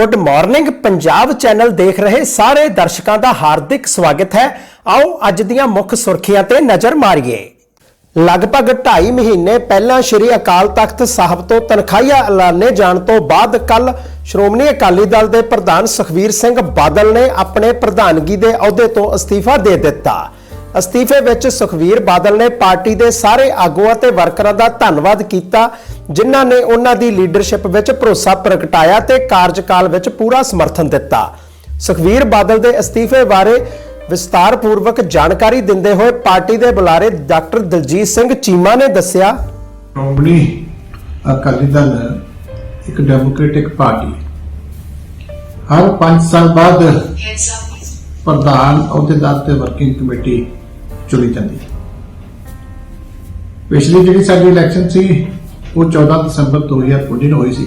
Good morning Punjab channel ਦੇਖ ਰਹੇ ਸਾਰੇ ਦਰਸ਼ਕਾਂ ਦਾ ਹਾਰਦਿਕ ਸਵਾਗਤ ਹੈ। ਆਓ ਅੱਜ ਦੀਆਂ ਮੁੱਖ ਸੁਰਖੀਆਂ ਤੇ ਨਜ਼ਰ ਮਾਰੀਏ। ਲਗਭਗ 2.5 ਮਹੀਨੇ ਪਹਿਲਾਂ ਸ੍ਰੀ ਅਕਾਲ ਤਖਤ ਸਾਹਿਬ ਤੋਂ ਤਨਖਾਹੀਆ ਐਲਾਨੇ ਜਾਣ ਤੋਂ ਬਾਅਦ ਕੱਲ ਸ਼੍ਰੋਮਣੀ ਅਕਾਲੀ ਦਲ ਦੇ ਪ੍ਰਧਾਨ ਸੁਖਵੀਰ ਸਿੰਘ ਬਾਦਲ ਨੇ ਆਪਣੇ ਪ੍ਰਧਾਨਗੀ ਦੇ ਅਹੁਦੇ ਤੋਂ ਅਸਤੀਫਾ ਦੇ ਦਿੱਤਾ। ਅਸਤੀਫੇ ਵਿੱਚ ਸੁਖਵੀਰ ਬਾਦਲ ਨੇ ਪਾਰਟੀ ਦੇ ਸਾਰੇ ਆਗੂਆਂ ਤੇ ਵਰਕਰਾਂ ਦਾ ਧੰਨਵਾਦ ਕੀਤਾ ਜਿਨ੍ਹਾਂ ਨੇ ਉਹਨਾਂ ਦੀ ਲੀਡਰਸ਼ਿਪ ਵਿੱਚ ਭਰੋਸਾ ਪ੍ਰਗਟਾਇਆ ਤੇ ਕਾਰਜਕਾਲ ਵਿੱਚ ਪੂਰਾ ਸਮਰਥਨ ਦਿੱਤਾ। ਸੁਖਵੀਰ ਬਾਦਲ ਦੇ ਅਸਤੀਫੇ ਬਾਰੇ ਵਿਸਤਾਰਪੂਰਵਕ ਜਾਣਕਾਰੀ ਦਿੰਦੇ ਹੋਏ ਪਾਰਟੀ ਦੇ ਬੁਲਾਰੇ ਡਾਕਟਰ ਦਲਜੀਤ ਸਿੰਘ ਚੀਮਾ ਨੇ ਦੱਸਿਆ, ਸ਼੍ਰੋਮਣੀ ਅਕਾਲੀ ਦਲ ਇੱਕ ਡੈਮੋਕ੍ਰੈਟਿਕ ਪਾਰਟੀ। ਹਰ 5 ਸਾਲ ਬਾਅਦ ਪ੍ਰਧਾਨ ਅਹੁਦੇਦਾਰ ਤੇ ਵਰਕਿੰਗ ਕਮੇਟੀ ਚੁਣੀ ਜਾਂਦੀ। ਪਿਛਲੀ ਜਿਹੜੀ ਸਾਡੀ ਇਲੈਕਸ਼ਨ ਸੀ ਉਹ 14 ਦਸੰਬਰ 2019 ਨੂੰ ਹੋਈ ਸੀ।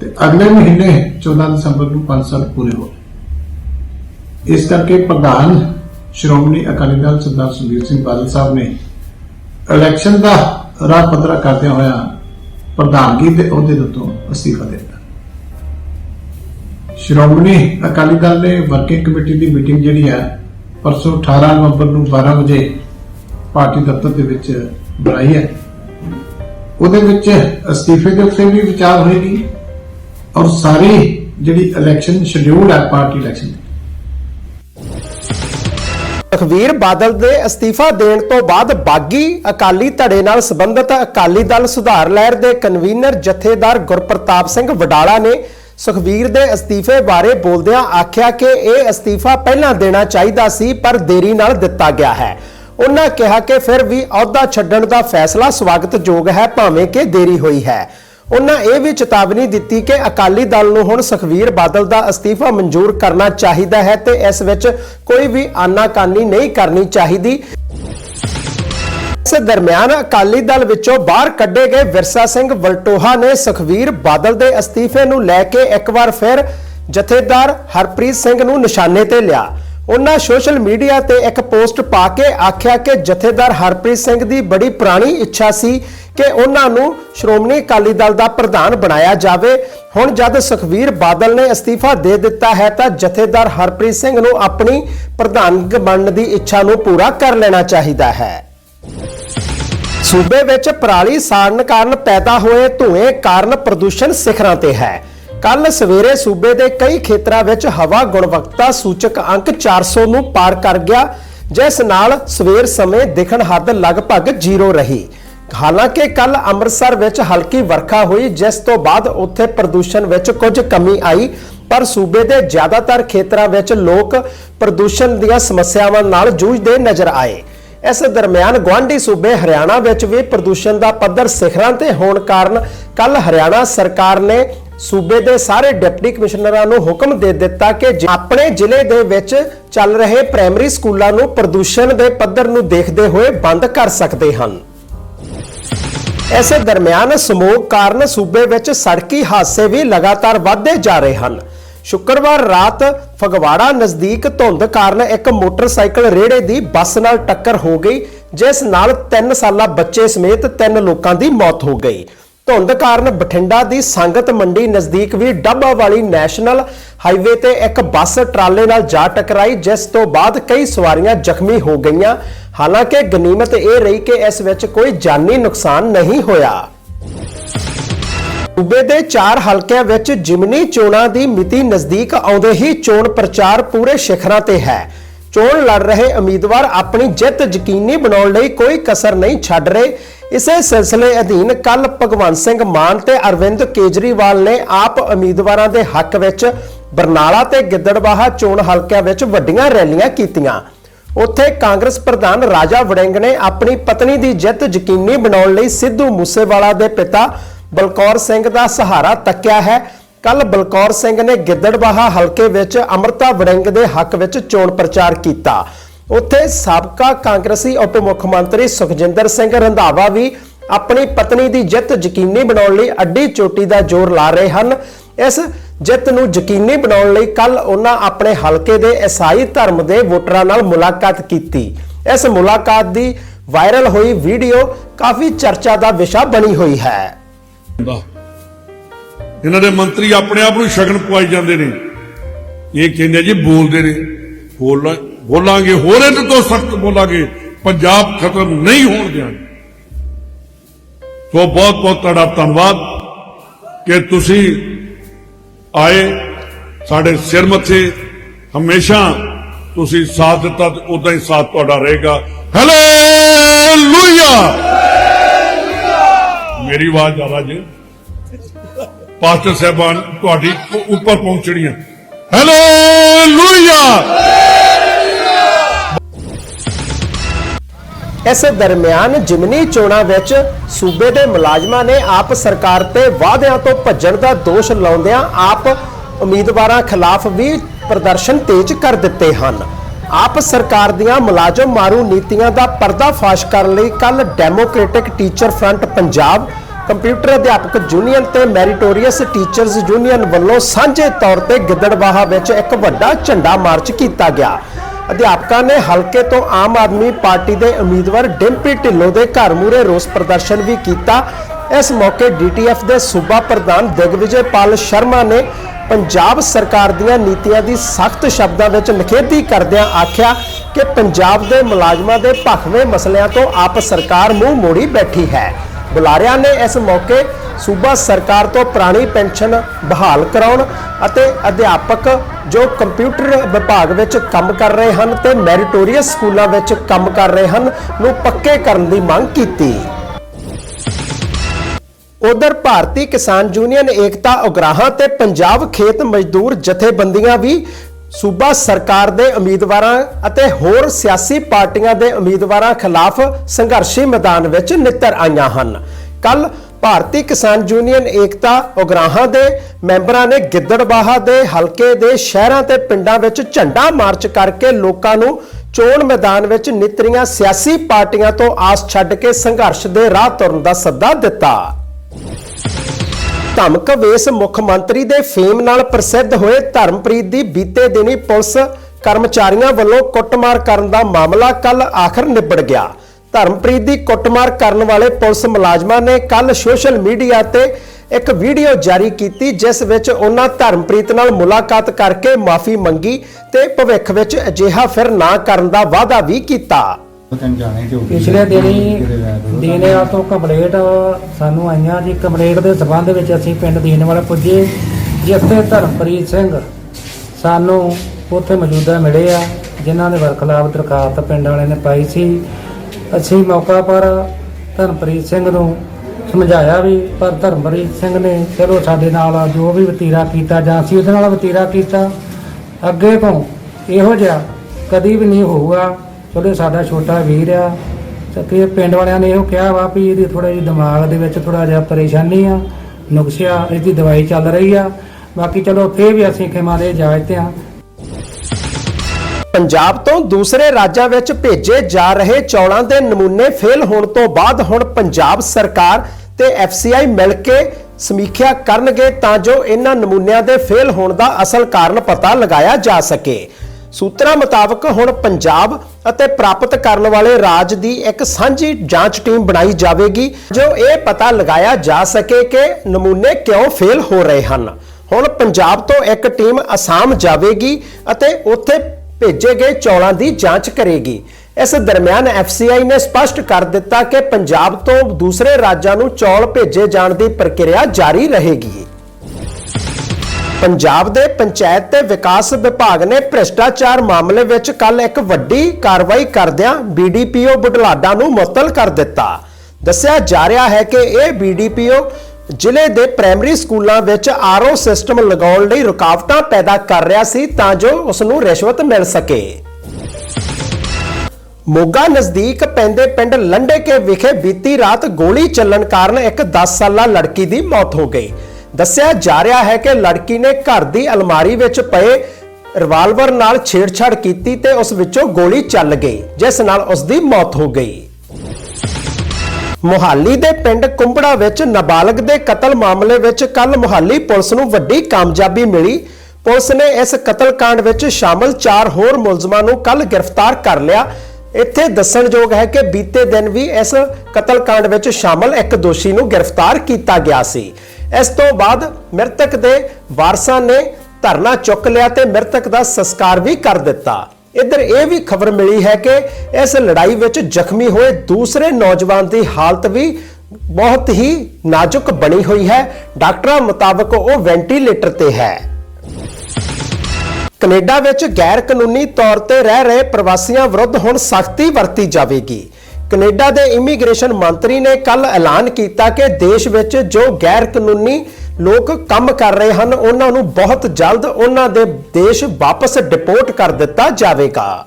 ਤੇ ਅਗਲੇ ਮਹੀਨੇ 14 ਦਸੰਬਰ ਨੂੰ 5 ਸਾਲ ਪੂਰੇ ਹੋ ਗਏ। ਇਸ ਕਰਕੇ ਪ੍ਰਧਾਨ ਸ਼੍ਰੋਮਣੀ ਅਕਾਲੀ ਦਲ ਸਰਦਾਰ ਸੁਖਬੀਰ ਸਿੰਘ ਬਾਦਲ ਸਾਹਿਬ ਨੇ ਇਲੈਕਸ਼ਨ ਦਾ ਰਾਹ ਪੱਧਰਾ ਕਰਦਿਆਂ ਹੋਇਆ ਪ੍ਰਧਾਨਗੀ ਦੇ ਅਹੁਦੇ ਦੇ ਤੋਂ ਅਸਤੀਫਾ ਦੇ ਦਿੱਤਾ। ਸ਼੍ਰੋਮਣੀ ਅਕਾਲੀ ਦਲ ਨੇ ਵਰਕਿੰਗ ਕਮੇਟੀ ਦੀ ਮੀਟਿੰਗ ਜਿਹੜੀ ਹੈ, ਪਰਸੋਂ 18 ਨਵੰਬਰ ਨੂੰ 12 ਵਜੇ ਪਾਰਟੀ ਦਫ਼ਤਰ ਦੇ ਵਿੱਚ ਬੁਲਾਈ ਹੈ। ਉਹਦੇ ਵਿੱਚ ਅਸਤੀਫੇ ਦੇ ਉੱਤੇ ਵੀ ਵਿਚਾਰ ਹੋਏਗੀ ਔਰ ਸਾਰੀ ਜਿਹੜੀ ਇਲੈਕਸ਼ਨ ਸ਼ਡਿਊਲ ਹੈ ਪਾਰਟੀ ਇਲੈਕਸ਼ਨ ਦੀ। ਬਾਦਲ ਦੇ ਅਸਤੀਫਾ ਦੇਣ ਤੋਂ ਬਾਅਦ ਬਾਗੀ ਅਕਾਲੀ ਧੜੇ ਨਾਲ ਸੰਬੰਧਤ ਅਕਾਲੀ ਦਲ ਸੁਧਾਰ ਲਹਿਰ ਦੇ ਕਨਵੀਨਰ ਜਥੇਦਾਰ ਗੁਰਪ੍ਰਤਾਪ ਸਿੰਘ ਵਡਾਲਾ ਨੇ ਸੁਖਵੀਰ ਦੇ ਅਸਤੀਫੇ ਬਾਰੇ ਬੋਲਦਿਆਂ ਆਖਿਆ ਕਿ ਇਹ ਅਸਤੀਫਾ ਪਹਿਲਾਂ ਦੇਣਾ ਚਾਹੀਦਾ ਸੀ, ਪਰ ਦੇਰੀ ਨਾਲ ਦਿੱਤਾ ਗਿਆ ਹੈ। ਉਹਨਾਂ ਕਿਹਾ ਕਿ ਫਿਰ ਵੀ ਅਹੁਦਾ ਛੱਡਣ ਦਾ ਫੈਸਲਾ ਸਵਾਗਤਯੋਗ ਹੈ, ਭਾਵੇਂ ਕਿ ਦੇਰੀ ਹੋਈ ਹੈ। ਉਹਨਾਂ ਇਹ ਵੀ ਚੇਤਾਵਨੀ ਦਿੱਤੀ ਕਿ ਅਕਾਲੀ ਦਲ ਨੂੰ ਹੁਣ ਸੁਖਵੀਰ ਬਾਦਲ ਦਾ ਅਸਤੀਫਾ ਮਨਜ਼ੂਰ ਕਰਨਾ ਚਾਹੀਦਾ ਹੈ ਤੇ ਇਸ ਵਿੱਚ ਕੋਈ ਵੀ ਆਨਾਕਾਨੀ ਨਹੀਂ ਕਰਨੀ ਚਾਹੀਦੀ। ਇਸ ਦਰਮਿਆਨ ਅਕਾਲੀ ਦਲ ਵਿੱਚੋਂ ਬਾਹਰ ਕੱਢੇ ਗਏ ਵਿਰਸਾ ਸਿੰਘ ਵਲਟੋਹਾ ਨੇ ਸੁਖਵੀਰ ਬਾਦਲ ਦੇ ਅਸਤੀਫੇ ਨੂੰ ਲੈ ਕੇ ਇੱਕ ਵਾਰ ਫਿਰ ਜਥੇਦਾਰ ਹਰਪ੍ਰੀਤ ਸਿੰਘ ਨੂੰ ਨਿਸ਼ਾਨੇ ਤੇ ਲਿਆ। ਉਹਨਾਂ ਸੋਸ਼ਲ ਮੀਡੀਆ ਤੇ ਇੱਕ ਪੋਸਟ ਪਾ ਕੇ ਆਖਿਆ ਕਿ ਜਥੇਦਾਰ ਹਰਪ੍ਰੀਤ ਸਿੰਘ ਦੀ ਬੜੀ ਪੁਰਾਣੀ ਇੱਛਾ ਸੀ ਕਿ ਉਹਨਾਂ ਨੂੰ ਸ਼੍ਰੋਮਣੀ ਅਕਾਲੀ ਦਲ ਦਾ ਪ੍ਰਧਾਨ ਬਣਾਇਆ ਜਾਵੇ। ਹੁਣ ਜਦ ਸੁਖਵੀਰ ਬਾਦਲ ਨੇ ਅਸਤੀਫਾ ਦੇ ਦਿੱਤਾ ਹੈ ਤਾਂ ਜਥੇਦਾਰ ਹਰਪ੍ਰੀਤ ਸਿੰਘ ਨੂੰ ਆਪਣੀ ਪ੍ਰਧਾਨਗ ਬਣਨ ਦੀ ਇੱਛਾ ਨੂੰ ਪੂਰਾ ਕਰ ਲੈਣਾ ਚਾਹੀਦਾ ਹੈ। ਸੂਬੇ ਵਿੱਚ ਪਰਾਲੀ ਸਾੜਨ ਕਾਰਨ ਪੈਦਾ ਹੋਏ ਧੂਏ ਕਾਰਨ ਪ੍ਰਦੂਸ਼ਣ ਸਿਖਰਾਂ ਤੇ ਹੈ। ਕੱਲ ਸਵੇਰੇ ਸੂਬੇ ਦੇ ਕਈ ਖੇਤਰਾਂ ਵਿੱਚ ਹਵਾ ਗੁਣਵੱਤਾ ਸੂਚਕ ਅੰਕ 400 ਨੂੰ ਪਾਰ ਕਰ ਗਿਆ, ਜਿਸ ਨਾਲ ਸਵੇਰ ਸਮੇਂ ਦਿਖਣ ਹੱਦ ਲਗਭਗ ਜ਼ੀਰੋ ਰਹੀ। ਹਾਲਾਂਕਿ ਕੱਲ ਅੰਮ੍ਰਿਤਸਰ ਵਿੱਚ ਹਲਕੀ ਵਰਖਾ ਹੋਈ, ਜਿਸ ਤੋਂ ਬਾਅਦ ਉੱਥੇ ਪ੍ਰਦੂਸ਼ਣ ਵਿੱਚ ਕੁਝ ਕਮੀ ਆਈ, ਪਰ ਸੂਬੇ ਦੇ ਜ਼ਿਆਦਾਤਰ ਖੇਤਰਾਂ ਵਿੱਚ ਲੋਕ ਪ੍ਰਦੂਸ਼ਣ ਦੀਆਂ ਸਮੱਸਿਆਵਾਂ ਨਾਲ ਜੂਝਦੇ ਨਜ਼ਰ ਆਏ। ਇਸ ਦਰਮਿਆਨ ਗਵਾਂਢੀ ਸੂਬੇ ਹਰਿਆਣਾ ਵਿੱਚ ਵੀ ਪ੍ਰਦੂਸ਼ਣ ਦਾ ਪੱਧਰ ਸਿਖਰਾਂ ਤੇ ਹੋਣ ਕਾਰਨ ਕੱਲ ਹਰਿਆਣਾ ਸਰਕਾਰ ਨੇ ਸੂਬੇ ਦੇ ਸਾਰੇ ਡਿਪਟੀ ਕਮਿਸ਼ਨਰਾਂ ਨੂੰ ਹੁਕਮ ਦੇ ਦਿੱਤਾ ਕਿ ਆਪਣੇ ਜ਼ਿਲ੍ਹੇ ਦੇ ਵਿੱਚ ਚੱਲ ਰਹੇ ਪ੍ਰਾਇਮਰੀ ਸਕੂਲਾਂ ਨੂੰ ਪ੍ਰਦੂਸ਼ਣ ਦੇ ਪੱਧਰ ਨੂੰ ਦੇਖਦੇ ਹੋਏ ਬੰਦ ਕਰ ਸਕਦੇ ਹਨ। ਇਸੇ ਦਰਮਿਆਨ ਸਮੋਗ ਕਾਰਨ ਸੂਬੇ ਵਿੱਚ ਸੜਕੀ ਹਾਦਸੇ ਵੀ ਲਗਾਤਾਰ ਵਧਦੇ ਜਾ ਰਹੇ ਹਨ। ਸ਼ੁੱਕਰਵਾਰ ਰਾਤ ਫਗਵਾੜਾ ਨਜ਼ਦੀਕ ਧੁੰਦ ਕਾਰਨ ਇੱਕ ਮੋਟਰਸਾਈਕਲ ਰੇੜੇ ਦੀ ਬੱਸ ਨਾਲ ਟੱਕਰ ਹੋ ਗਈ, ਜਿਸ ਨਾਲ 3 ਸਾਲਾ ਬੱਚੇ ਸਮੇਤ 3 ਲੋਕਾਂ ਦੀ ਮੌਤ ਹੋ ਗਈ। ਧੁੰਦ ਕਾਰਨ ਬਠਿੰਡਾ ਦੀ ਸੰਗਤ ਮੰਡੀ ਨਜ਼ਦੀਕ ਵੀ ਡੱਬਾ ਵਾਲੀ ਨੈਸ਼ਨਲ ਹਾਈਵੇ ਤੇ ਇੱਕ ਬੱਸ ਟਰਾਲੇ ਨਾਲ ਜਾ ਟਕਰਾਈ, ਜਿਸ ਤੋਂ ਬਾਅਦ ਕਈ ਸਵਾਰੀਆਂ ਜ਼ਖਮੀ ਹੋ ਗਈਆਂ। ਹਾਲਾਂਕਿ ਗਨੀਮਤ ਇਹ ਰਹੀ ਕਿ ਇਸ ਵਿੱਚ ਕੋਈ ਜਾਨੀ ਨੁਕਸਾਨ ਨਹੀਂ ਹੋਇਆ। ਸੂਬੇ ਦੇ ਚਾਰ ਹਲਕਿਆਂ ਵਿੱਚ ਜਿਮਨੀ ਚੋਣਾਂ ਦੀ ਮਿਤੀ ਨਜ਼ਦੀਕ ਆਉਂਦੇ ਹੀ ਚੋਣ ਪ੍ਰਚਾਰ ਪੂਰੇ ਸਿਖਰਾਂ ਤੇ ਹੈ। ਚੋਣ ਲੜ ਰਹੇ ਉਮੀਦਵਾਰ ਆਪਣੀ ਜਿੱਤ ਯਕੀਨੀ ਬਣਾਉਣ ਲਈ ਕੋਈ ਕਸਰ ਨਹੀਂ ਛੱਡ ਰਹੇ। ਇਸੇ ਸਿਲਸਿਲੇ ਅਧੀਨ ਕੱਲ ਭਗਵੰਤ ਸਿੰਘ ਮਾਨ ਤੇ ਅਰਵਿੰਦ ਕੇਜਰੀਵਾਲ ਨੇ ਆਪ ਉਮੀਦਵਾਰਾਂ ਦੇ ਹੱਕ ਵਿੱਚ ਬਰਨਾਲਾ ਤੇ ਗਿੱਦੜਬਾਹਾ ਚੋਣ ਹਲਕਿਆਂ ਵਿੱਚ ਵੱਡੀਆਂ ਰੈਲੀਆਂ ਕੀਤੀਆਂ। ਉੱਥੇ ਕਾਂਗਰਸ ਪ੍ਰਧਾਨ ਰਾਜਾ ਵੜਿੰਗ ਨੇ ਆਪਣੀ ਪਤਨੀ ਦੀ ਜਿੱਤ ਯਕੀਨੀ ਬਣਾਉਣ ਲਈ ਸਿੱਧੂ ਮੂਸੇਵਾਲਾ ਦੇ ਪਿਤਾ ਬਲਕੌਰ ਸਿੰਘ ਦਾ ਸਹਾਰਾ ਤੱਕਿਆ ਹੈ। ਕੱਲ ਬਲਕੌਰ ਸਿੰਘ ਨੇ ਗਿੱਦੜਬਾਹਾ ਹਲਕੇ ਵਿੱਚ ਅਮਰਤਾ ਵੜਿੰਗ ਦੇ ਹੱਕ ਵਿੱਚ ਚੋਣ ਪ੍ਰਚਾਰ ਕੀਤਾ। ਉੱਥੇ ਸਾਬਕਾ ਕਾਂਗਰਸੀ ਉਪ ਮੁੱਖ ਮੰਤਰੀ ਸੁਖਜਿੰਦਰ ਸਿੰਘ ਰੰਧਾਵਾ ਵੀ ਆਪਣੀ ਪਤਨੀ ਦੀ ਜਿੱਤ ਯਕੀਨੀ ਬਣਾਉਣ ਲਈ ਅੱਡੀ ਚੋਟੀ ਦਾ ਜ਼ੋਰ ਲਾ ਰਹੇ ਹਨ। ਇਸ ਜਿੱਤ ਨੂੰ ਯਕੀਨੀ ਬਣਾਉਣ ਲਈ ਕੱਲ ਉਹਨਾਂ ਆਪਣੇ ਹਲਕੇ ਦੇ ਈਸਾਈ ਧਰਮ ਦੇ ਵੋਟਰਾਂ ਨਾਲ ਮੁਲਾਕਾਤ ਕੀਤੀ। ਇਸ ਮੁਲਾਕਾਤ ਦੀ ਵਾਇਰਲ ਹੋਈ ਵੀਡੀਓ ਕਾਫੀ ਚਰਚਾ ਦਾ ਵਿਸ਼ਾ ਬਣੀ ਹੋਈ ਹੈ। ਇਹਨਾਂ ਦੇ ਮੰਤਰੀ ਆਪਣੇ ਆਪ ਨੂੰ ਸ਼ਗਨ ਪਵਾਈ ਜਾਂਦੇ ਨੇ। ਇਹ ਕਹਿੰਦੇ ਜੀ ਬੋਲਦੇ ਨੇ। ਬੋਲਾਂ, ਬੋਲਾਂਗੇ, ਹੋਰ ਇਹਦੇ ਤੋਂ ਸਖਤ ਬੋਲਾਂਗੇ, ਪੰਜਾਬ ਖਤਮ ਨਹੀਂ ਹੋਣ ਦਿਆਂਗੇ। ਸੋ ਬਹੁਤ ਬਹੁਤ ਤੁਹਾਡਾ ਧੰਨਵਾਦ ਕਿ ਤੁਸੀਂ ਆਏ ਸਾਡੇ ਸਿਰ ਮੱਥੇ। ਹਮੇਸ਼ਾ ਤੁਸੀਂ ਸਾਥ ਦਿੱਤਾ ਤੇ ਉਦਾਂ ਹੀ ਸਾਥ ਤੁਹਾਡਾ ਰਹੇਗਾ। ਹਾਲੇਲੂਇਆ! ਮੇਰੀ ਆਵਾਜ਼ ਜ਼ਿਆਦਾ ਜੀ। ਪਾਸਟਰ ਸਾਹਿਬਾਨ ਤੁਹਾਡੀ ਉੱਪਰ ਪਹੁੰਚਣੀ ਹੈ ਹਾਲੇਲੂਇਆ! ਇਸ ਦਰਮਿਆਨ ਜਿਮਨੀ ਚੋਣਾਂ ਵਿੱਚ ਸੂਬੇ ਦੇ ਮੁਲਾਜ਼ਮਾਂ ਨੇ ਆਪ ਸਰਕਾਰ ਤੇ ਵਾਅਦਿਆਂ ਤੋਂ ਭੱਜਣ ਦਾ ਦੋਸ਼ ਲਾਉਂਦਿਆਂ ਆਪ ਉਮੀਦਵਾਰਾਂ ਖਿਲਾਫ ਵੀ ਪ੍ਰਦਰਸ਼ਨ ਤੇਜ਼ ਕਰ ਦਿੱਤੇ ਹਨ। ਆਪ ਸਰਕਾਰ ਦੀਆਂ ਮੁਲਾਜ਼ਮ ਮਾਰੂ ਨੀਤੀਆਂ ਦਾ ਪਰਦਾਫਾਸ਼ ਕਰਨ ਲਈ ਕੱਲ democratic teacher front Punjab, computer ਅਧਿਆਪਕ ਯੂਨੀਅਨ ਤੇ ਮੈਰੀਟੋਰੀਅਸ ਟੀਚਰਜ਼ ਯੂਨੀਅਨ ਵੱਲੋਂ ਸਾਂਝੇ ਤੌਰ ਤੇ ਗਿੱਦੜਬਾਹਾ ਵਿੱਚ ਇੱਕ ਵੱਡਾ ਝੰਡਾ ਮਾਰਚ ਕੀਤਾ ਗਿਆ। ਅਧਿਆਪਕਾਂ ਨੇ ਹਲਕੇ ਤੋਂ ਆਮ ਆਦਮੀ ਪਾਰਟੀ ਦੇ ਉਮੀਦਵਾਰ ਡਿੰਪੀ ਢਿੱਲੋਂ ਦੇ ਘਰ ਮੂਹਰੇ ਰੋਸ ਪ੍ਰਦਰਸ਼ਨ ਵੀ ਕੀਤਾ। ਇਸ ਮੌਕੇ ਡੀਟੀਐਫ ਦੇ ਸੂਬਾ ਪ੍ਰਧਾਨ ਦਿਗਵਿਜੇ ਪਾਲ ਸ਼ਰਮਾ ਨੇ ਪੰਜਾਬ ਸਰਕਾਰ ਦੀਆਂ ਨੀਤੀਆਂ ਦੀ ਸਖਤ ਸ਼ਬਦਾਂ ਵਿੱਚ ਨਿਖੇਧੀ ਕਰਦਿਆਂ ਆਖਿਆ ਕਿ ਪੰਜਾਬ ਦੇ ਮੁਲਾਜ਼ਮਾਂ ਦੇ ਭਖਵੇਂ ਮਸਲਿਆਂ ਤੋਂ ਆਪ ਸਰਕਾਰ ਮੂੰਹ ਮੋੜੀ ਬੈਠੀ ਹੈ। ਬੁਲਾਰਿਆਂ ਨੇ ਇਸ ਮੌਕੇ ਸੂਬਾ ਸਰਕਾਰ ਤੋਂ ਪੁਰਾਣੀ ਪੈਨਸ਼ਨ ਬਹਾਲ ਕਰਾਉਣ ਅਤੇ ਅਧਿਆਪਕ ਜੋ ਕੰਪਿਊਟਰ ਵਿਭਾਗ ਵਿੱਚ ਕੰਮ ਕਰ ਰਹੇ ਹਨ ਤੇ ਮੈਰੀਟੋਰੀਅਸ ਸਕੂਲਾਂ ਵਿੱਚ ਕੰਮ ਕਰ ਰਹੇ ਹਨ ਨੂੰ ਪੱਕੇ ਕਰਨ ਦੀ ਮੰਗ ਕੀਤੀ। ਉਧਰ ਭਾਰਤੀ ਕਿਸਾਨ ਯੂਨੀਅਨ, ਏਕਤਾ, ਉਗਰਾਹਾਂ ਤੇ ਪੰਜਾਬ ਖੇਤ ਮਜ਼ਦੂਰ ਜਥੇਬੰਦੀਆਂ ਵੀ ਸੂਬਾ ਸਰਕਾਰ ਦੇ ਉਮੀਦਵਾਰਾਂ ਅਤੇ ਹੋਰ ਸਿਆਸੀ ਪਾਰਟੀਆਂ ਦੇ ਉਮੀਦਵਾਰਾਂ ਖਿਲਾਫ ਸੰਘਰਸ਼ੀ ਮੈਦਾਨ ਵਿੱਚ ਨਿੱਤਰ ਆਈਆਂ ਹਨ। ਕੱਲ ਭਾਰਤੀ ਕਿਸਾਨ ਯੂਨੀਅਨ ਏਕਤਾ ਉਗਰਾਹਾਂ ਦੇ ਮੈਂਬਰਾਂ ਨੇ ਗਿੱਦੜਬਾਹਾ ਦੇ ਹਲਕੇ ਦੇ ਸ਼ਹਿਰਾਂ ਤੇ ਪਿੰਡਾਂ ਵਿੱਚ ਝੰਡਾ ਮਾਰਚ ਕਰਕੇ ਲੋਕਾਂ ਨੂੰ ਚੋਣ ਮੈਦਾਨ ਵਿੱਚ ਨਿਤਰੀਆਂ ਸਿਆਸੀ ਪਾਰਟੀਆਂ ਤੋਂ ਆਸ ਛੱਡ ਕੇ ਸੰਘਰਸ਼ ਦੇ ਰਾਹ ਤੁਰਨ ਦਾ ਸੱਦਾ ਦਿੱਤਾ। ਧਮਕ ਵੇਸ ਮੁੱਖ ਮੰਤਰੀ ਦੇ ਫੇਮ ਨਾਲ ਪ੍ਰਸਿੱਧ ਹੋਏ ਧਰਮਪ੍ਰੀਤ ਦੀ ਬੀਤੇ ਦਿਨੀ ਪੁਲਿਸ ਕਰਮਚਾਰੀਆਂ ਵੱਲੋਂ ਕੁੱਟਮਾਰ ਕਰਨ ਦਾ ਮਾਮਲਾ ਕੱਲ ਆਖਰ ਨਿਬੜ ਗਿਆ। ਧਰਮਪ੍ਰੀਤ ਦੀ ਕੁੱਟਮਾਰ ਕਰਨ ਵਾਲੇ ਪੁਲਿਸ ਮੁਲਾਜ਼ਮਾਂ ਨੇ ਕੱਲ ਸੋਸ਼ਲ ਮੀਡੀਆ ਤੇ ਇੱਕ ਵੀਡੀਓ ਜਾਰੀ ਕੀਤੀ ਜਿਸ ਵਿੱਚ ਉਹਨਾਂ ਧਰਮਪ੍ਰੀਤ ਨਾਲ ਮੁਲਾਕਾਤ ਕਰਕੇ ਮਾਫੀ ਮੰਗੀ ਤੇ ਭਵਿੱਖ ਵਿੱਚ ਅਜਿਹਾ ਫਿਰ ਨਾ ਕਰਨ ਦਾ ਵਾਅਦਾ ਵੀ ਕੀਤਾ। ਪਿਛਲੇ ਦਿਨੀ ਦੀਨੇਵਾਲ ਤੋਂ ਕੰਪਲੇਂਟ ਸਾਨੂੰ ਆਈਆਂ ਜੀ। ਕੰਪਲੇਂਟ ਦੇ ਸਬੰਧ ਵਿੱਚ ਅਸੀਂ ਪਿੰਡ ਦੀਨੇਵਾਲ ਪੁੱਜੇ ਜਿੱਥੇ ਧਰਮਪ੍ਰੀਤ ਸਿੰਘ ਸਾਨੂੰ ਉੱਥੇ ਮੌਜੂਦਾ ਮਿਲੇ ਆ ਜਿਨ੍ਹਾਂ ਦੇ ਵਰਖਲਾਫ ਦਰਖਾਸਤ ਪਿੰਡ ਵਾਲਿਆਂ ਨੇ ਪਾਈ ਸੀ। ਅਸੀਂ ਮੌਕਾ ਪਰ ਧਰਮਪ੍ਰੀਤ ਸਿੰਘ ਨੂੰ ਸਮਝਾਇਆ ਵੀ, ਪਰ ਧਰਮਪ੍ਰੀਤ ਸਿੰਘ ਨੇ ਚਲੋ ਸਾਡੇ ਨਾਲ ਜੋ ਵੀ ਵਤੀਰਾ ਕੀਤਾ ਜਾਂ ਅਸੀਂ ਉਹਦੇ ਨਾਲ ਵਤੀਰਾ ਕੀਤਾ, ਅੱਗੇ ਤੋਂ ਇਹੋ ਜਿਹਾ ਕਦੀ ਵੀ ਨਹੀਂ ਹੋਊਗਾ। ਚਲੋ ਸਾਡਾ ਛੋਟਾ ਵੀਰ ਆ, ਤੇ ਫਿਰ ਪਿੰਡ ਵਾਲਿਆਂ ਨੇ ਇਹੋ ਕਿਹਾ ਵਾ ਵੀ ਇਹਦੀ ਥੋੜਾ ਜਿਹਾ ਦਿਮਾਗ ਦੇ ਵਿੱਚ ਥੋੜਾ ਜਿਹਾ ਪਰੇਸ਼ਾਨੀ ਆ, ਨੁਕਸਿਆ, ਇਹਦੀ ਦਵਾਈ ਚੱਲ ਰਹੀ ਆ। ਬਾਕੀ ਚਲੋ ਫੇਰ ਵੀ ਅਸੀਂ ਖਿਮਾ ਦੇ ਇਜਾਜ਼ਤ ਆ ਪੰਜਾਬ ਤੋਂ ਦੂਸਰੇ ਰਾਜਾਂ ਵਿੱਚ ਭੇਜੇ ਜਾ ਰਹੇ ਚੌਲਾਂ ਦੇ ਨਮੂਨੇ ਫੇਲ ਹੋਣ ਤੋਂ ਬਾਅਦ ਹੁਣ ਪੰਜਾਬ ਸਰਕਾਰ ਤੇ FCI ਮਿਲ ਕੇ ਸਮੀਖਿਆ ਕਰਨਗੇ ਤਾਂ ਜੋ ਇਹਨਾਂ ਨਮੂਨਿਆਂ ਦੇ ਫੇਲ ਹੋਣ ਦਾ ਅਸਲ ਕਾਰਨ ਪਤਾ ਲਗਾਇਆ ਜਾ ਸਕੇ। ਸੂਤਰਾਂ ਮੁਤਾਬਕ ਹੁਣ ਪੰਜਾਬ ਅਤੇ ਪ੍ਰਾਪਤ ਕਰਨ ਵਾਲੇ ਰਾਜ ਦੀ ਇੱਕ ਸਾਂਝੀ ਜਾਂਚ ਟੀਮ ਬਣਾਈ ਜਾਵੇਗੀ, ਜੋ ਇਹ ਪਤਾ ਲਗਾਇਆ ਜਾ ਸਕੇ ਕਿ ਨਮੂਨੇ ਕਿਉਂ ਫੇਲ ਹੋ ਰਹੇ ਹਨ। ਹੁਣ ਪੰਜਾਬ ਤੋਂ ਇੱਕ ਟੀਮ ਅਸਾਮ ਜਾਵੇਗੀ ਅਤੇ ਉੱਥੇ ਭੇਜੇ ਗਏ ਚੌਲਾਂ ਦੀ ਜਾਂਚ ਕਰੇਗੀ। ਇਸ ਦਰਮਿਆਨ FCI ਨੇ ਸਪਸ਼ਟ ਕਰ ਦਿੱਤਾ ਕਿ ਪੰਜਾਬ ਤੋਂ ਦੂਸਰੇ ਰਾਜਾਂ ਨੂੰ ਚੌਲ ਭੇਜੇ ਜਾਣ ਦੀ ਪ੍ਰਕਿਰਿਆ ਜਾਰੀ ਰਹੇਗੀ। ਪੰਜਾਬ ਦੇ ਪੰਚਾਇਤ ਤੇ ਵਿਕਾਸ ਵਿਭਾਗ ਨੇ ਭ੍ਰਿਸ਼ਟਾਚਾਰ ਮਾਮਲੇ ਵਿੱਚ ਕੱਲ ਇੱਕ ਵੱਡੀ ਕਾਰਵਾਈ ਕਰਦਿਆਂ BDPO ਬੁਢਲਾਡਾ ਨੂੰ ਮੁਅੱਤਲ ਕਰ ਦਿੱਤਾ। ਦੱਸਿਆ ਜਾ ਰਿਹਾ ਹੈ ਕਿ ਇਹ BDPO ਜ਼ਿਲ੍ਹੇ ਦੇ ਪ੍ਰਾਇਮਰੀ ਸਕੂਲਾਂ ਵਿੱਚ ਆਰਓ ਸਿਸਟਮ ਲਗਾਉਣ ਲਈ ਰੁਕਾਵਟਾਂ ਪੈਦਾ ਕਰ ਰਿਹਾ ਸੀ ਤਾਂ ਜੋ ਉਸ ਨੂੰ ਰਿਸ਼ਵਤ ਮਿਲ ਸਕੇ। ਮੋਗਾ ਨਜ਼ਦੀਕ ਪੈਂਦੇ ਪਿੰਡ ਲੰਡੇਕੇ ਵਿਖੇ ਬੀਤੀ ਰਾਤ ਗੋਲੀ ਚੱਲਣ ਕਾਰਨ ਇੱਕ 10 ਸਾਲਾ ਲੜਕੀ ਦੀ ਮੌਤ ਹੋ ਗਈ। ਦੱਸਿਆ ਜਾ ਰਿਹਾ ਹੈ ਕਿ ਲੜਕੀ ਨੇ ਘਰ ਦੀ ਅਲਮਾਰੀ ਵਿੱਚ ਪਏ ਰਿਵਾਲਵਰ ਨਾਲ ਛੇੜਛਾੜ ਕੀਤੀ ਤੇ ਉਸ ਵਿੱਚੋਂ ਗੋਲੀ ਚੱਲ ਗਈ, ਜਿਸ ਨਾਲ ਉਸ ਦੀ ਮੌਤ ਹੋ ਗਈ। ਮੋਹਾਲੀ ਦੇ ਪਿੰਡ ਕੁੰਬੜਾ ਵਿੱਚ ਨਾਬਾਲਗ ਦੇ ਕਤਲ ਮਾਮਲੇ ਵਿੱਚ ਕੱਲ ਮੋਹਾਲੀ ਪੁਲਿਸ ਨੂੰ ਵੱਡੀ ਕਾਮਯਾਬੀ ਮਿਲੀ। ਪੁਲਿਸ ਨੇ ਇਸ ਕਤਲ ਕਾਂਡ ਵਿੱਚ ਸ਼ਾਮਲ 4 ਹੋਰ ਮੁਲਜ਼ਮਾਂ ਨੂੰ ਕੱਲ ਗ੍ਰਿਫਤਾਰ ਕਰ ਲਿਆ। ਇੱਥੇ ਦੱਸਣਯੋਗ ਹੈ ਕਿ ਬੀਤੇ ਦਿਨ ਵੀ ਇਸ ਕਤਲ ਕਾਂਡ ਵਿੱਚ ਸ਼ਾਮਲ ਇੱਕ ਦੋਸ਼ੀ ਨੂੰ ਗ੍ਰਿਫਤਾਰ ਕੀਤਾ ਗਿਆ ਸੀ। ਇਸ ਤੋਂ ਬਾਅਦ ਮ੍ਰਿਤਕ ਦੇ ਵਾਰਸਾਂ ਨੇ ਧਰਨਾ ਚੁੱਕ ਲਿਆ ਤੇ ਮ੍ਰਿਤਕ ਦਾ ਸੰਸਕਾਰ ਵੀ ਕਰ ਦਿੱਤਾ। ਇੱਧਰ ਇਹ ਵੀ ਖਬਰ ਮਿਲੀ ਹੈ ਕਿ ਇਸ ਲੜਾਈ ਵਿੱਚ ਜ਼ਖਮੀ ਹੋਏ ਦੂਸਰੇ ਨੌਜਵਾਨ ਦੀ ਹਾਲਤ ਵੀ ਬਹੁਤ ਹੀ ਨਾਜ਼ੁਕ ਬਣੀ ਹੋਈ ਹੈ। ਡਾਕਟਰਾਂ ਮੁਤਾਬਕ ਉਹ ਵੈਂਟੀਲੇਟਰ ਤੇ ਹੈ। ਕੈਨੇਡਾ ਵਿੱਚ ਗੈਰ ਕਾਨੂੰਨੀ ਤੌਰ ਤੇ ਰਹਿ ਰਹੇ ਪ੍ਰਵਾਸੀਆਂ ਵਿਰੁੱਧ ਹੁਣ ਸਖਤੀ ਵਰਤੀ ਜਾਵੇਗੀ। ਕੈਨੇਡਾ ਦੇ ਇਮੀਗ੍ਰੇਸ਼ਨ ਮੰਤਰੀ ਨੇ ਕੱਲ ਐਲਾਨ ਕੀਤਾ ਕਿ ਦੇਸ਼ ਵਿੱਚ ਜੋ ਗੈਰ ਕਾਨੂੰਨੀ ਲੋਕ ਕੰਮ ਕਰ ਰਹੇ ਹਨ, ਉਹਨਾਂ ਨੂੰ ਬਹੁਤ ਜਲਦ ਉਹਨਾਂ ਦੇ ਦੇਸ਼ ਵਾਪਸ ਡਿਪੋਰਟ ਕਰ ਦਿੱਤਾ ਜਾਵੇਗਾ।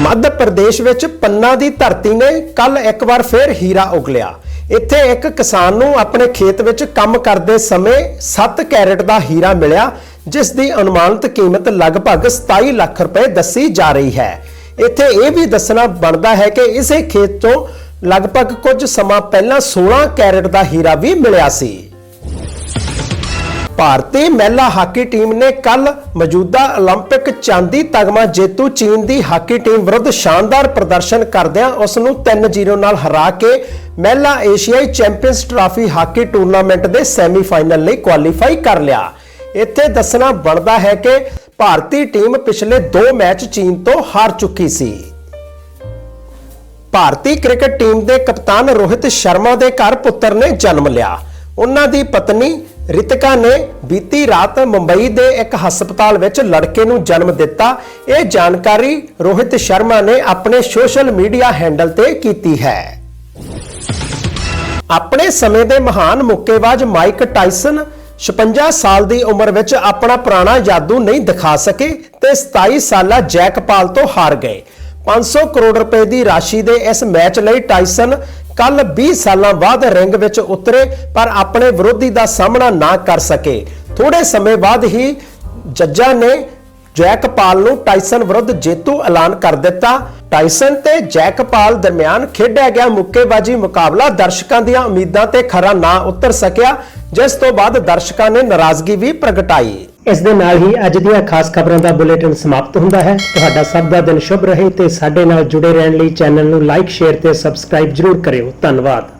ਮੱਧ ਪ੍ਰਦੇਸ਼ ਵਿੱਚ ਪੰਨਾ ਦੀ ਧਰਤੀ ਨੇ ਕੱਲ ਇੱਕ ਵਾਰ ਫੇਰ ਹੀਰਾ ਉਗਲਿਆ। ਇੱਥੇ ਇੱਕ ਕਿਸਾਨ ਨੂੰ ਆਪਣੇ ਖੇਤ ਵਿੱਚ ਕੰਮ ਕਰਦੇ ਸਮੇਂ 7 ਕੈਰਟ ਦਾ ਹੀਰਾ ਮਿਲਿਆ, ਜਿਸ ਦੀ ਅਨੁਮਾਨਿਤ ਕੀਮਤ ਲਗਭਗ 27 ਲੱਖ ਰੁਪਏ ਦੱਸੀ ਜਾ ਰਹੀ ਹੈ। ਇੱਥੇ ਇਹ ਵੀ ਦੱਸਣਾ ਬਣਦਾ ਹੈ ਕਿ ਇਸੇ ਖੇਤ ਤੋਂ ਲਗਭਗ ਕੁਝ ਸਮਾਂ ਪਹਿਲਾਂ 16 ਕੈਰਟ ਦਾ ਹੀਰਾ ਵੀ ਮਿਲਿਆ ਸੀ। ਭਾਰਤੀ ਮਹਿਲਾ ਹਾਕੀ ਟੀਮ ਨੇ ਕੱਲ ਮੌਜੂਦਾ 올림픽 ਚਾਂਦੀ ਤਗਮਾ ਜੇਤੂ ਚੀਨ ਦੀ ਹਾਕੀ ਟੀਮ ਵਿਰੁੱਧ ਸ਼ਾਨਦਾਰ ਪ੍ਰਦਰਸ਼ਨ ਕਰਦਿਆਂ ਉਸ ਨੂੰ 3-0 ਨਾਲ ਹਰਾ ਕੇ ਮਹਿਲਾ ਏਸ਼ੀਆਈ ਚੈਂਪੀਅਨਸ ਟਰਾਫੀ ਹਾਕੀ ਟੂਰਨਾਮੈਂਟ ਦੇ ਸੈਮੀਫਾਈਨਲ ਲਈ ਕੁਆਲੀਫਾਈ ਕਰ ਲਿਆ ਇੱਥੇ ਦੱਸਣਾ ਬਣਦਾ ਹੈ ਕਿ ਭਾਰਤੀ ਟੀਮ ਪਿਛਲੇ 2 ਮੈਚ ਚੀਨ ਤੋਂ ਹਾਰ ਚੁੱਕੀ ਸੀ ਭਾਰਤੀ ਕ੍ਰਿਕਟ ਟੀਮ ਦੇ ਕਪਤਾਨ ਰੋਹਿਤ ਸ਼ਰਮਾ ਦੇ ਘਰ ਪੁੱਤਰ ਨੇ ਜਨਮ ਲਿਆ ਉਹਨਾਂ ਦੀ ਪਤਨੀ ਰਿਤਿਕਾ ਨੇ ਬੀਤੀ ਰਾਤ ਮੁੰਬਈ ਦੇ ਇੱਕ ਹਸਪਤਾਲ ਵਿੱਚ ਲੜਕੇ ਨੂੰ ਜਨਮ ਦਿੱਤਾ। ਇਹ ਜਾਣਕਾਰੀ ਰੋਹਿਤ ਸ਼ਰਮਾ ਨੇ ਆਪਣੇ ਸੋਸ਼ਲ ਮੀਡੀਆ ਹੈਂਡਲ ਤੇ ਕੀਤੀ ਹੈ। ਆਪਣੇ ਸਮੇਂ ਦੇ ਮਹਾਨ ਮੁੱਕੇਬਾਜ਼ ਮਾਈਕ ਟਾਈਸਨ 56 ਸਾਲ ਦੀ ਉਮਰ ਵਿੱਚ ਆਪਣਾ ਪੁਰਾਣਾ ਜਾਦੂ ਨਹੀਂ ਦਿਖਾ ਸਕੇ ਤੇ 27 ਸਾਲਾ ਜੈਕਪਾਲ ਤੋਂ ਹਾਰ ਗਏ। 500 ਕਰੋੜ ਰੁਪਏ ਦੀ ਰਾਸ਼ੀ ਦੇ ਇਸ ਮੈਚ ਲਈ ਟਾਈਸਨ ਕੱਲ 20 ਸਾਲਾਂ ਬਾਅਦ ਰਿੰਗ ਵਿੱਚ ਉਤਰੇ, ਪਰ ਆਪਣੇ ਵਿਰੋਧੀ ਦਾ ਸਾਹਮਣਾ ਨਾ ਕਰ ਸਕੇ। ਥੋੜੇ ਸਮੇਂ ਬਾਅਦ ਹੀ ਜੱਜਾਂ ਨੇ ਜੈਕਪਾਲ ਨੂੰ ਟਾਈਸਨ ਵਿਰੁੱਧ ਜੇਤੂ ਐਲਾਨ ਕਰ ਦਿੱਤਾ। ਟਾਇਸਨ ਤੇ ਜੈਕ ਦਰਮਿਆਨ ਖੇਡਿਆ ਗਿਆ ਮੁੱਕੇਬਾਜ਼ੀ ਮੁਕਾਬਲਾ। ਦਰਸ਼ਕਾਂ ਦੀਆਂ ਉਮੀਦਾਂ ਤੇ ਖਰਾ ਨਾ ਉਤਰ ਸਕਿਆ, ਜਿਸ ਤੋਂ ਬਾਅਦ ਦਰਸ਼ਕਾਂ ਨੇ ਨਾਰਾਜ਼ਗੀ ਵੀ ਪ੍ਰਗਟਾਈ। ਇਸ ਦੇ ਨਾਲ ਹੀ ਅੱਜ ਦੀਆਂ ਖਾਸ ਖਬਰਾਂ ਦਾ ਬੁਲੇਟਿਨ ਸਮਾਪਤ ਹੁੰਦਾ ਹੈ। ਤੁਹਾਡਾ ਸਭ ਦਾ ਦਿਨ ਸ਼ੁਭ ਰਹੇ ਤੇ ਸਾਡੇ ਨਾਲ ਜੁੜੇ ਰਹਿਣ ਲਈ ਚੈਨਲ ਨੂੰ ਲਾਈਕ, ਸ਼ੇਅਰ ਤੇ ਸਬਸਕ੍ਰਾਈਬ ਜਰੂਰ ਕਰਿਓ। ਧੰਨਵਾਦ।